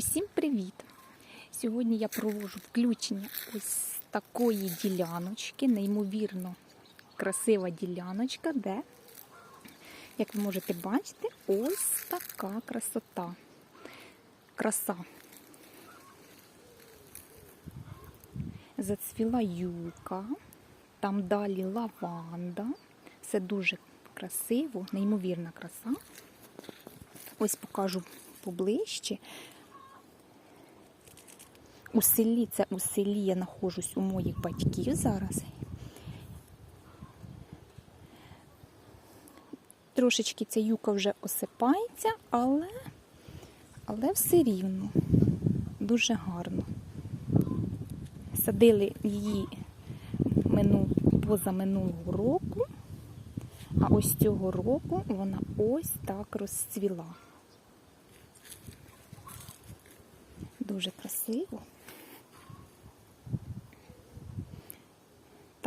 Усім привіт! Сьогодні я проводжу включення ось такої діляночки, неймовірно красива діляночка, де, як ви можете бачити, ось така красота. Краса. Зацвіла юка, там далі лаванда. Все дуже красиво, неймовірна краса. Ось покажу поближче. У селі, це у селі я знаходжусь у моїх батьків зараз. Трошечки ця юка вже осипається, але, але все рівно дуже гарно. Садили її мину, позаминулого року, а ось цього року вона ось так розцвіла. Дуже красиво.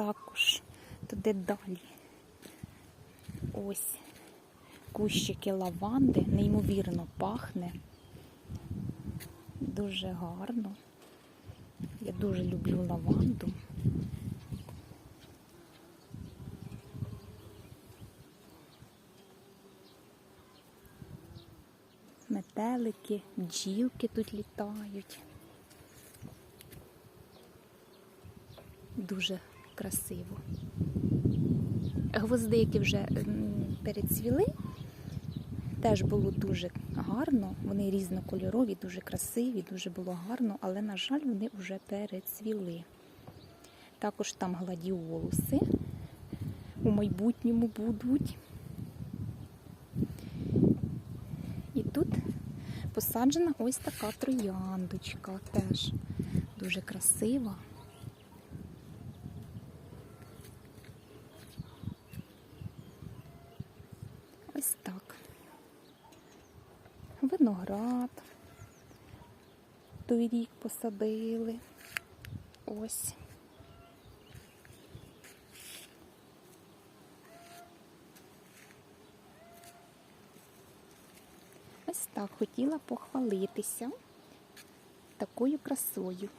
Також туди далі. Ось кущики лаванди, неймовірно пахне. Дуже гарно. Я дуже люблю лаванду. Метелики, бджілки тут літають. Дуже красиво. Гвоздики вже перецвіли. Теж було дуже гарно. Вони різнокольорові, дуже красиві, дуже було гарно, але, на жаль, вони вже перецвіли. Також там гладіолуси у майбутньому будуть. І тут посаджена ось така трояндочка теж дуже красива. Ось так. Виноград. Той рік посадили. Ось. Ось так хотіла похвалитися такою красою.